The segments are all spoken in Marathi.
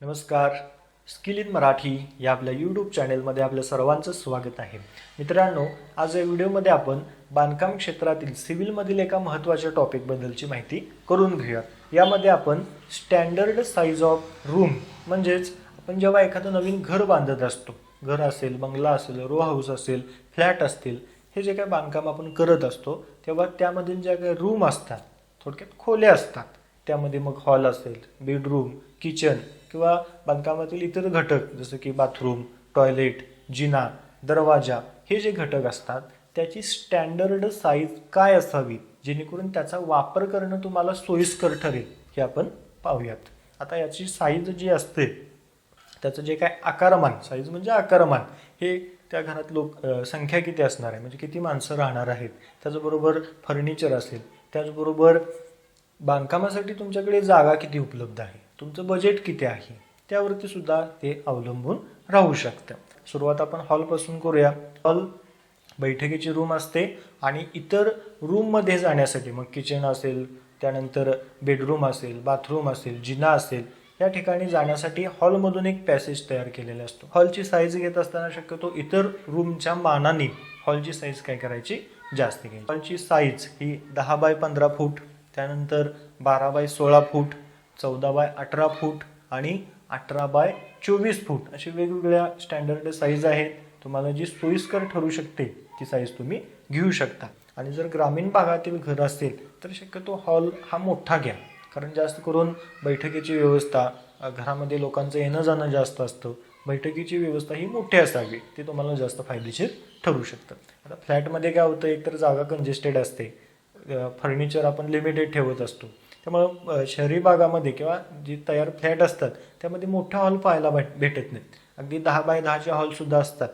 नमस्कार. स्किल इन मराठी या आपल्या यूट्यूब चॅनेलमध्ये आपल्या सर्वांचं स्वागत आहे. मित्रांनो आज या व्हिडिओमध्ये आपण बांधकाम क्षेत्रातील सिव्हिलमधील एका महत्त्वाच्या टॉपिकबद्दलची माहिती करून घेऊया. यामध्ये आपण स्टँडर्ड साईज ऑफ रूम म्हणजेच आपण जेव्हा एखादं नवीन घर बांधत असतो घर असेल बंगला असेल रो हाऊस असेल फ्लॅट असतील हे जे काही बांधकाम आपण करत असतो तेव्हा त्यामधील ज्या काही रूम असतात थोडक्यात खोल्या असतात. त्यामध्ये मग हॉल असेल बेडरूम किचन किंवा बांधकामातील इतर घटक जसं की बाथरूम टॉयलेट जिना दरवाजा हे जे घटक असतात त्याची स्टँडर्ड साईज काय असावी जेणेकरून त्याचा वापर करणं तुम्हाला सोयीस्कर ठरेल हे आपण पाहूयात. आता याची साईज जी असते त्याचं जे काय आकारमान साईज म्हणजे आकारमान हे त्या घरात लोक संख्या किती असणार आहे म्हणजे किती माणसं राहणार आहेत त्याचबरोबर फर्निचर असेल त्याचबरोबर बांधकामासाठी तुमच्याकडे जागा किती उपलब्ध आहे तुमचं बजेट किती आहे? त्यावरती सुद्धा ते अवलंबून राहू शकतं. सुरुवात आपण हॉलपासून करूया. हॉल बैठकीची रूम असते आणि इतर रूममध्ये जाण्यासाठी मग किचन असेल त्यानंतर बेडरूम असेल बाथरूम असेल जिना असेल या ठिकाणी जाण्यासाठी हॉलमधून एक पॅसेज तयार केलेला असतो. हॉलची साईज घेत असताना शक्यतो इतर रूमच्या मानाने हॉलची साईज काय करायची? जास्त घ्यायची. हॉलची साईज ही दहा बाय पंधरा फूट त्यानंतर बारा बाय सोळा फूट चौदा बाय अठरा फूट आणि अठरा बाय चोवीस फूट अशी वेगवेगळ्या स्टँडर्ड साईज आहेत. तुम्हाला जी सोयीस्कर ठरू शकते ती साईज तुम्ही घेऊ शकता. आणि जर ग्रामीण भागातील घर असेल तर शक्यतो हॉल हा मोठा घ्या. कारण जास्त करून बैठकीची व्यवस्था घरामध्ये लोकांचं येणं जाणं जास्त असतं. बैठकीची व्यवस्था ही मोठी असावी ती तुम्हाला जास्त फायदेशीर ठरू शकतं. आता फ्लॅटमध्ये काय होतं एकतर जागा कंजेस्टेड असते. फर्निचर आपण लिमिटेड ठेवत असतो. त्यामुळं शहरी भागामध्ये किंवा जी तयार फ्लॅट असतात त्यामध्ये मोठा हॉल पाहायला भेट भेटत नाहीत. अगदी दहा बाय दहाचे हॉलसुद्धा असतात.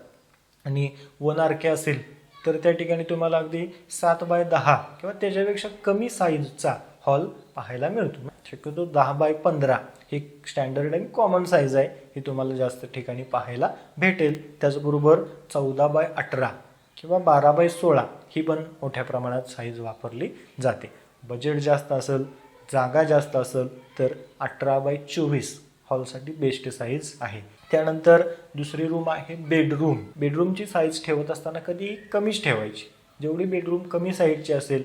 आणि वन आर के असेल तर त्या ठिकाणी तुम्हाला अगदी सात बाय दहा किंवा त्याच्यापेक्षा कमी साईजचा हॉल पाहायला मिळतो. शक्यतो दहा बाय पंधरा ही स्टँडर्ड आणि कॉमन साईज आहे ही तुम्हाला जास्त ठिकाणी पाहायला भेटेल. त्याचबरोबर चौदा बाय अठरा किंवा बारा बाय सोळा ही पण मोठ्या प्रमाणात साईज वापरली जाते. बजेट जास्त असेल जागा जास्त असेल तर अठरा बाय चोवीस हॉलसाठी बेस्ट साईज आहे. त्यानंतर दुसरी रूम आहे बेडरूम बेडरूमची साईज ठेवत असताना कधी कमीच ठेवायची. जेवढी बेडरूम कमी साईजची असेल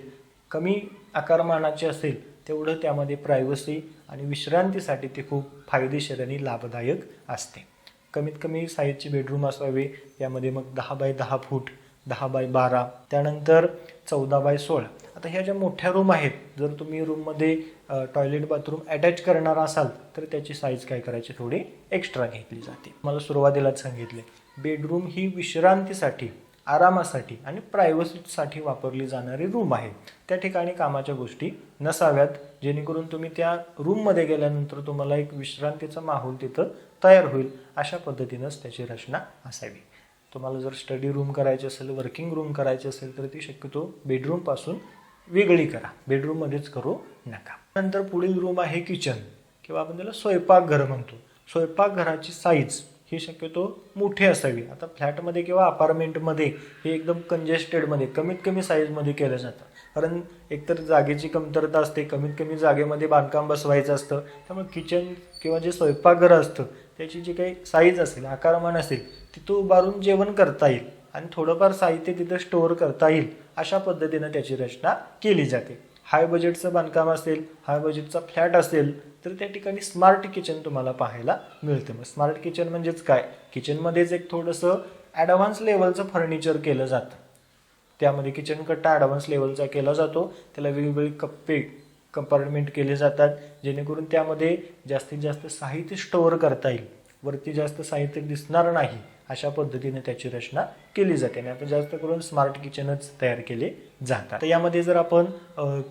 कमी आकारमानाची असेल तेवढं त्यामध्ये प्रायव्हसी आणि विश्रांतीसाठी ते खूप फायदेशीर आणि लाभदायक असते. कमीत कमी साईजची बेडरूम असावी यामध्ये मग दहा बाय दहा फूट दहा बाय बारा त्यानंतर चौदा बाय सोळा. आता ह्या ज्या मोठ्या रूम आहेत जर तुम्ही रूममध्ये टॉयलेट बाथरूम अटॅच करणार असाल तर त्याची साईज काय करायची? थोडी एक्स्ट्रा घेतली जाते. मला सुरुवातीलाच सांगितले बेडरूम ही विश्रांतीसाठी आरामासाठी आणि प्रायव्हसीसाठी वापरली जाणारी रूम आहे. त्या ठिकाणी कामाच्या गोष्टी नसाव्यात जेणेकरून तुम्ही त्या रूममध्ये गेल्यानंतर तुम्हाला एक विश्रांतीचा माहोल तिथं तयार होईल अशा पद्धतीनंच त्याची रचना असावी. तुम्हाला जर स्टडी रूम करायची असेल वर्किंग रूम करायची असेल तर ती शक्यतो बेडरूमपासून वेगळी करा. बेडरूममध्येच करू नका. नंतर पुढील रूम आहे किचन किंवा आपण त्याला स्वयंपाकघर म्हणतो. स्वयंपाकघराची साईज ही शक्यतो मोठी असावी. आता फ्लॅटमध्ये किंवा अपार्टमेंटमध्ये हे एकदम कंजेस्टेडमध्ये कमीत कमी साईजमध्ये केलं जातं. कारण एकतर जागेची कमतरता असते कमीत कमी जागेमध्ये बांधकाम बसवायचं असतं. त्यामुळे किचन किंवा जे स्वयंपाकघर असतं त्याची जी काही साईज असेल आकारमान असेल तिथं उभारून जेवण करता येईल. आणि थोडंफार साहित्य तिथं स्टोअर करता येईल अशा पद्धतीनं त्याची रचना केली जाते. हाय बजेटचं बांधकाम असेल हाय बजेटचा फ्लॅट असेल तर त्या ठिकाणी स्मार्ट किचन तुम्हाला पाहायला मिळतं. मग स्मार्ट किचन म्हणजेच काय? किचनमध्येच एक थोडंसं ॲडव्हान्स लेवलचं फर्निचर केलं जातं. त्यामध्ये किचन कट्टा ॲडव्हान्स लेवलचा केला जातो. त्याला वेगवेगळे कप्पे कंपार्टमेंट केले जातात. जेणेकरून त्यामध्ये जास्तीत जास्त साहित्य स्टोअर करता येईल. वरती जास्त साहित्य दिसणार नाही. अशा पद्धतीने त्याची रचना केली जाते. आणि आता जास्त करून स्मार्ट किचनच तयार केले जातात. तर यामध्ये जर आपण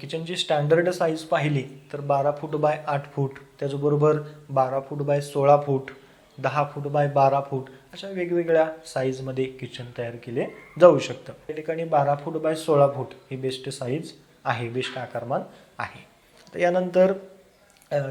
किचनची स्टँडर्ड साईज पाहिली तर बारा फूट बाय आठ फूट त्याचबरोबर बारा फूट बाय सोळा फूट दहा फूट बाय बारा फूट अशा वेगवेगळ्या साईजमध्ये किचन तयार केले जाऊ शकतं. त्या ठिकाणी बारा फूट बाय सोळा फूट ही बेस्ट साईज आहे बेस्ट आकारमान आहे. तर यानंतर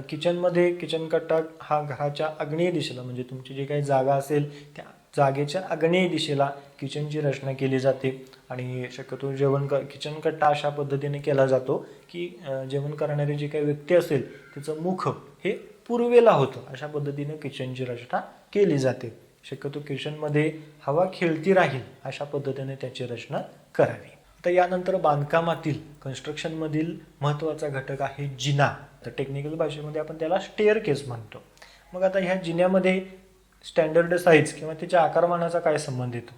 किचनमध्ये किचन कट्टा हा घराच्या आग्नेय दिशेला म्हणजे तुमची जी काही जागा असेल त्या जागेच्या आग्नेय दिशेला किचनची रचना केली जाते. आणि शक्यतो जेवण क किचन कट्टा अशा पद्धतीने केला जातो की जेवण करणारी जी काही व्यक्ती असेल तिचं मुख हे पूर्वेला होतं. अशा पद्धतीने किचनची रचना केली जाते. शक्यतो किचनमध्ये हवा खेळती राहील अशा पद्धतीने त्याची रचना करावी. आता यानंतर बांधकामातील कन्स्ट्रक्शनमधील महत्त्वाचा घटक आहे जिना. तर टेक्निकल भाषेमध्ये आपण त्याला स्टेअर केस म्हणतो. मग आता ह्या जिन्यामध्ये स्टँडर्ड साईज किंवा त्याच्या आकारमानाचा काय संबंध येतो?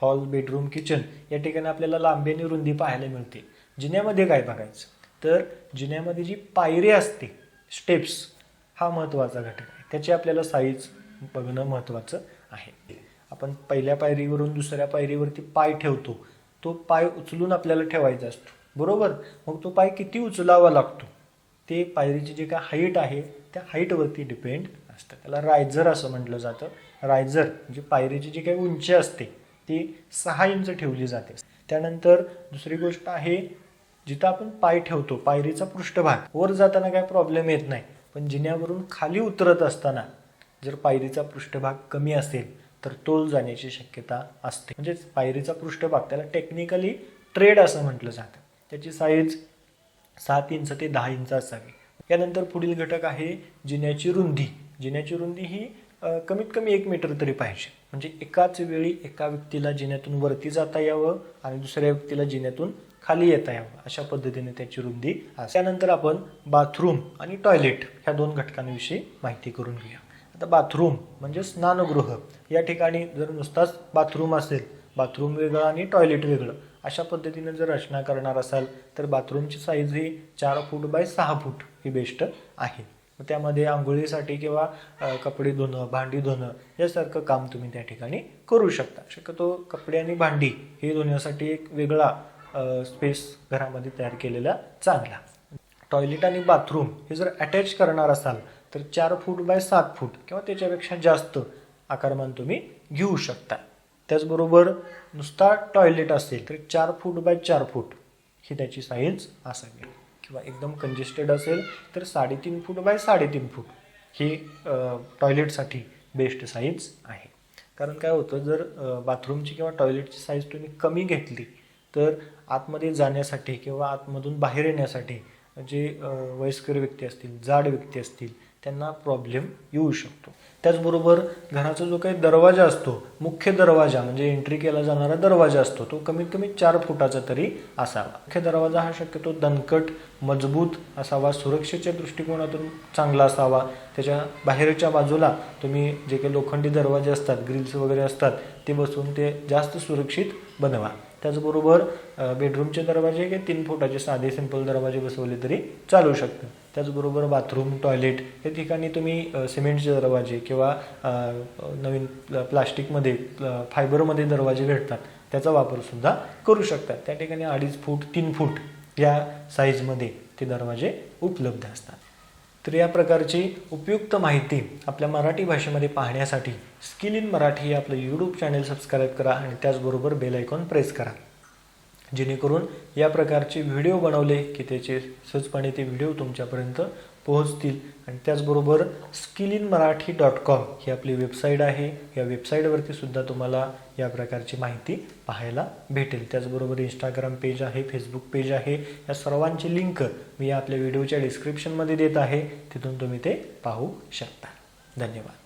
हॉल बेडरूम किचन या ठिकाणी आपल्याला लांबी आणि रुंदी पाहायला मिळते. जिन्यामध्ये काय बघायचं? तर जिन्यामध्ये जी पायरी असते स्टेप्स हा महत्त्वाचा घटक आहे. त्याची आपल्याला साईज बघणं महत्त्वाचं आहे. आपण पहिल्या पायरीवरून दुसऱ्या पायरीवरती पाय ठेवतो तो पाय उचलून आपल्याला ठेवायचा असतो. बरोबर? मग तो पाय किती उचलावा लागतो? ते पायरीची जी काय हाईट आहे त्या हाईटवरती डिपेंड असतं. त्याला रायझर असं म्हटलं जातं. रायझर म्हणजे पायरीची जी काही उंची असते ती सहा इंच ठेवली जाते. त्यानंतर दुसरी गोष्ट आहे जिथं आपण पाय ठेवतो पायरीचा पृष्ठभाग वर जाताना काय प्रॉब्लेम येत नाही. पण जिन्यावरून खाली उतरत असताना जर पायरीचा पृष्ठभाग कमी असेल तर तोल जाण्याची शक्यता असते. म्हणजेच पायरीचा पृष्ठभाग त्याला टेक्निकली ट्रेड असं म्हटलं जातं. त्याची साईज सात इंच ते दहा इंच असावी. यानंतर पुढील घटक आहे जिन्याची रुंदी. जिन्याची रुंदी ही कमीत कमी एक मीटर तरी पाहिजे. म्हणजे एकाच वेळी एका व्यक्तीला जिन्यातून वरती जाता यावं आणि दुसऱ्या व्यक्तीला जिन्यातून खाली येता यावं अशा पद्धतीने त्याची रुंदी त्यानंतर आपण बाथरूम आणि टॉयलेट ह्या दोन घटकांविषयी माहिती करून घेऊया. आता बाथरूम म्हणजे स्नानगृह. या ठिकाणी जर नुसताच बाथरूम असेल बाथरूम वेगळं आणि टॉयलेट वेगळं अशा पद्धतीने जर रचना करणार असाल तर बाथरूमची साईज ही चार फूट बाय सहा फूट ही बेस्ट आहे. त्यामध्ये आंघोळीसाठी किंवा कपडे धुणं भांडी धुणं यासारखं काम तुम्ही त्या ठिकाणी करू शकता. शक्यतो कपडे आणि भांडी हे धुण्यासाठी एक वेगळा स्पेस घरामध्ये तयार केलेला चांगला. टॉयलेट आणि बाथरूम हे जर अटॅच करणार असाल तर चार फूट बाय सात फूट किंवा त्याच्यापेक्षा जास्त आकारमान तुम्ही घेऊ शकता. त्याचबरोबर नुसता टॉयलेट असेल तर चार फूट बाय चार फूट ही त्याची साईज असावी. किंवा एकदम कंजेस्टेड असेल तर साडेतीन फूट बाय साडेतीन फूट ही टॉयलेटसाठी बेस्ट साईज आहे. कारण काय होतं जर बाथरूमची किंवा टॉयलेटची साईज तुम्ही कमी घेतली तर आतमध्ये जाण्यासाठी किंवा आतमधून बाहेर येण्यासाठी जे वयस्कर व्यक्ती असतील जाड व्यक्ती असतील त्यांना प्रॉब्लेम येऊ शकतो. त्याचबरोबर घराचा जो काही दरवाजा असतो मुख्य दरवाजा म्हणजे एंट्री केला जाणारा दरवाजा असतो तो कमीत कमी चार फुटाचा तरी असावा. मुख्य दरवाजा हा शक्यतो दणकट मजबूत असावा सुरक्षेच्या दृष्टिकोनातून चांगला असावा. त्याच्या बाहेरच्या बाजूला तुम्ही जे काही लोखंडी दरवाजे असतात ग्रिल्स वगैरे असतात ते बसवून ते जास्त सुरक्षित बनवा. त्याचबरोबर बेडरूमचे दरवाजे काही तीन फुटाचे साधे सिंपल दरवाजे बसवले तरी चालू शकतात. त्याचबरोबर बाथरूम टॉयलेट या ठिकाणी तुम्ही सिमेंटचे दरवाजे किंवा नवीन प्लास्टिकमध्ये फायबरमध्ये दरवाजे भेटतात. त्याचा वापरसुद्धा करू शकतात. त्या ठिकाणी अडीच फूट तीन फूट या साईजमध्ये ते दरवाजे उपलब्ध असतात. तर या प्रकारची उपयुक्त माहिती आपल्या मराठी भाषेमध्ये पाहण्यासाठी स्किल इन मराठी हे आपलं यूट्यूब चॅनल सबस्क्राईब करा आणि त्याचबरोबर बेल आयकॉन प्रेस करा. जेणेकरून या प्रकारचे व्हिडिओ बनवले की त्याचे सहजपणे ते व्हिडिओ तुमच्यापर्यंत पोहोचतील. आणि त्याचबरोबर skill in Marathi dot com ही आपली वेबसाईट आहे. या वेबसाईटवरती सुद्धा तुम्हाला या प्रकारची माहिती पाहायला भेटेल. त्याचबरोबर इंस्टाग्राम पेज आहे फेसबुक पेज आहे. या सर्वांची लिंक मी आपल्या व्हिडिओच्या डिस्क्रिप्शनमध्ये देत आहे. तिथून तुम्ही ते पाहू शकता. धन्यवाद.